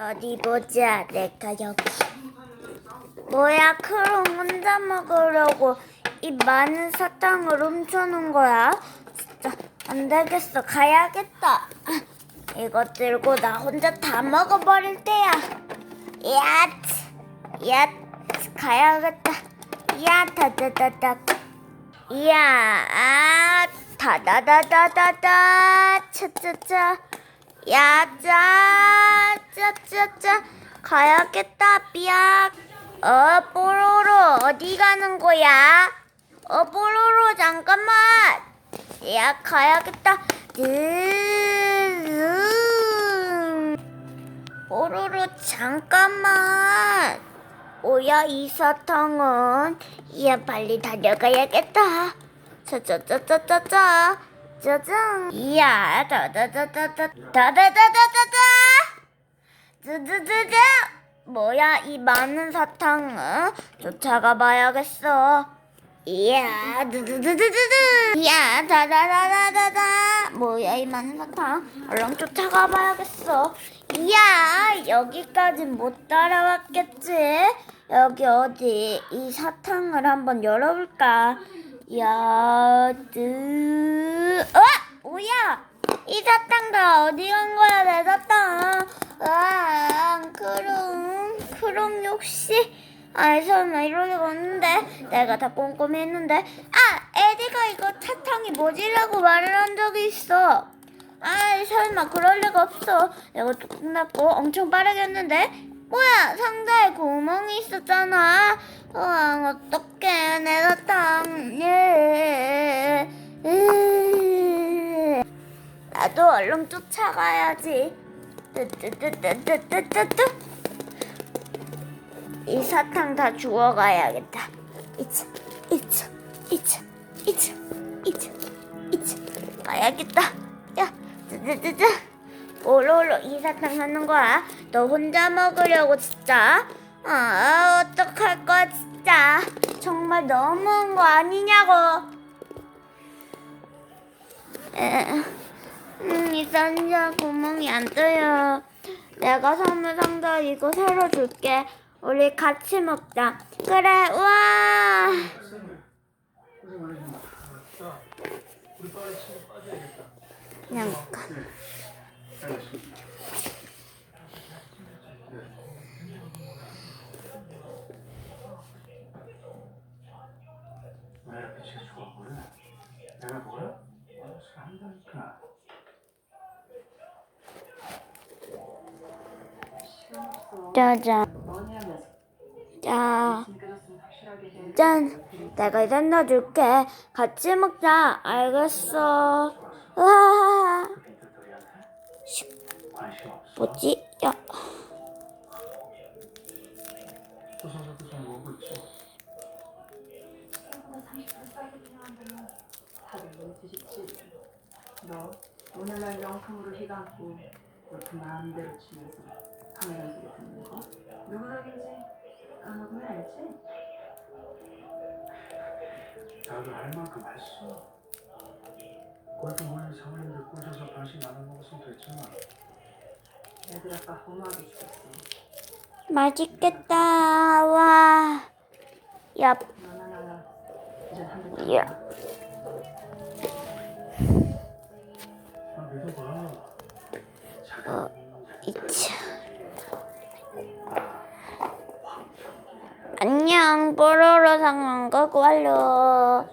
어디 보자. 내가 여기. 뭐야, 크롱 혼자 먹으려고 이 많은 사탕을 훔쳐놓은 거야? 진짜 안 되겠어. 가야겠다. 이거 들고 나 혼자 다 먹어버릴 때야. 야, 야, 가야겠다. 야, 다다다다. 야, 아, 다다다다다다. 차차차. 야, 짜, 짜 짜 짜. 가야겠다, 삐약. 어, 뽀로로, 어디 가는 거야? 어, 뽀로로, 잠깐만. 야, 가야겠다. 으음. 뽀로로, 잠깐만. 오야, 이 사탕은. 이야, 빨리 달려가야겠다. 짜자자자자자. 짜잔. 이야, 다다다다다. 다다다다다다. 두두두두. 뭐야, 이 많은 사탕은? 쫓아가 봐야겠어. 이야, 두두두두두두. 이야, 다다다다다다. 뭐야, 이 많은 사탕? 얼른 쫓아가 봐야겠어. 이야, 여기까진 못 따라왔겠지? 여기 어디 이 사탕을 한번 열어볼까? 야, 뜨, 어? 뭐야? 이 사탕 다 어디 간 거야, 내 사탕? 아, 크롱, 크롱 역시. 아이, 설마 리가 없는데. 내가 다 꼼꼼히 했는데. 아, 에디가 이거 사탕이 뭐지라고 말을 한 적이 있어. 아이, 설마 그럴 리가 없어. 내가 뚝뚝 났고 엄청 빠르게 했는데. 뭐야, 상자에 구멍이 있었잖아. 아, 어떡해, 내 사탕. 예. 으. 나도 얼른 쫓아가야지. 이 사탕 다 주워가야겠다. 이차, 이차, 이차, 이차, 이차, 이차. 가야겠다. 야, 뜨뜨뜨뜨. 오로로 이 사탕 하는 거야? 너 혼자 먹으려고 진짜? 아, 어떡할 거야 진짜. 정말 너무한 거 아니냐고. 에. 음, 이 상자 구멍이 안 뚫려. 내가 선물 상자 이거 새로 줄게. 우리 같이 먹자. 그래, 우와. 그냥 가. 왜 이렇게 내가 뭐야? 알았어, 한다니까. 짜잔. 뭐니 하면서 자, 느껴졌으면 확실하게 해. 짠. 내가 이제 넣어줄게. 같이 먹자. 알겠어. 뭐지? 야. 생각보다 30% 싸게 필요한다면 다들 눈치쉽지. 너 오늘날 명품으로 휘감고 골프 마음대로 치면서 카메라 소리 듣는 거 누구 덕인지 까먹으면 알지? 나도 할 만큼 했어. 골프 몰래 사모님들 꼬셔서 반씩 나눠 먹었으면 됐잖아. 애들 아빠 허무하게 죽었어. 맛있겠다. 와. 야, 자기 어, 이차. 안녕, 뽀로로 상황극 완료.